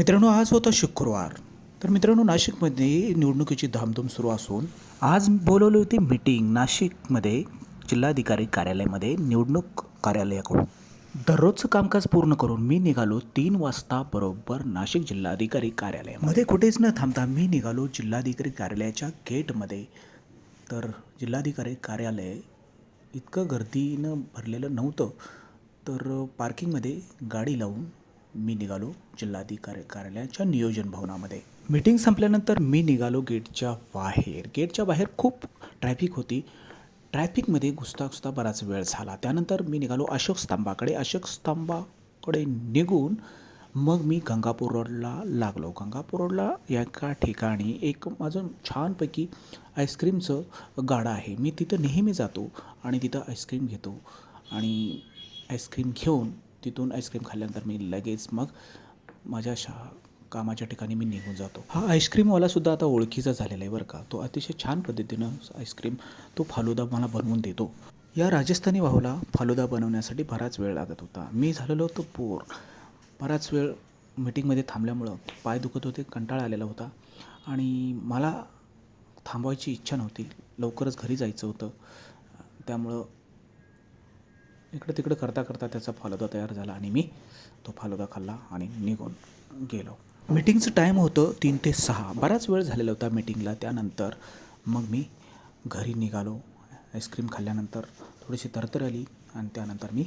मित्रांनो आज होता शुक्रवार. तर मित्रांनो नाशिकमध्ये निवडणुकीची धामधूम सुरू असून आज बोलवली होती मीटिंग नाशिकमध्ये जिल्हाधिकारी कार्यालयामध्ये निवडणूक कार्यालयाकडून. दररोजचं कामकाज पूर्ण करून मी निघालो तीन वाजता बरोबर नाशिक जिल्हाधिकारी कार्यालयामध्ये. कुठेच न थांबता मी निघालो जिल्हाधिकारी कार्यालयाच्या गेटमध्ये. तर जिल्हाधिकारी कार्यालय इतकं गर्दीनं भरलेलं नव्हतं. तर पार्किंगमध्ये गाडी लावून मी निघालो जिल्हाधिकारी कार्यालयाच्या नियोजन भवनामध्ये. मीटिंग संपल्यानंतर मी निघालो गेटच्या बाहेर. गेटच्या बाहेर खूप ट्रॅफिक होती. ट्रॅफिकमध्ये घुसता घुसता बराच वेळ झाला. त्यानंतर मी निघालो अशोक स्तंभाकडे. अशोक स्तंभाकडे निघून मग मी गंगापूर रोडला लागलो. गंगापूर रोडला एका ठिकाणी एक माझं छानपैकी आईस्क्रीमचं गाडा आहे. मी तिथं नेहमी जातो आणि तिथं आईस्क्रीम घेतो. आणि आईस्क्रीम घेऊन तिथून आईस्क्रीम खाल्ल्यानंतर मी लगेच मग माझ्या शा कामाच्या ठिकाणी मी निघून जातो. हा आईस्क्रीमवालासुद्धा आता ओळखीचा झालेला आहे बरं का. तो अतिशय छान पद्धतीनं आईस्क्रीम तो फालुदा मला बनवून देतो. या राजस्थानी वाहूला फालुदा बनवण्यासाठी बराच वेळ लागत होता. मी झालेलो होतो पोर. बराच वेळ मीटिंगमध्ये थांबल्यामुळं पाय दुखत होते कंटाळा आलेला होता आणि मला थांबवायची इच्छा नव्हती. लवकरच घरी जायचं होतं. त्यामुळं इकडं तिकडं करता करता त्याचा फालुदा तयार झाला आणि मी तो फालुदा खाल्ला आणि निघून गेलो. मीटिंगचं टाईम होतं तीन ते सहा. बराच वेळ झालेला होता मीटिंगला. त्यानंतर मग मी घरी निघालो. आईस्क्रीम खाल्ल्यानंतर थोडीशी तरतर आली आणि त्यानंतर मी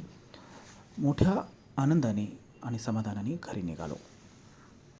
मोठ्या आनंदाने आणि समाधानाने घरी निघालो.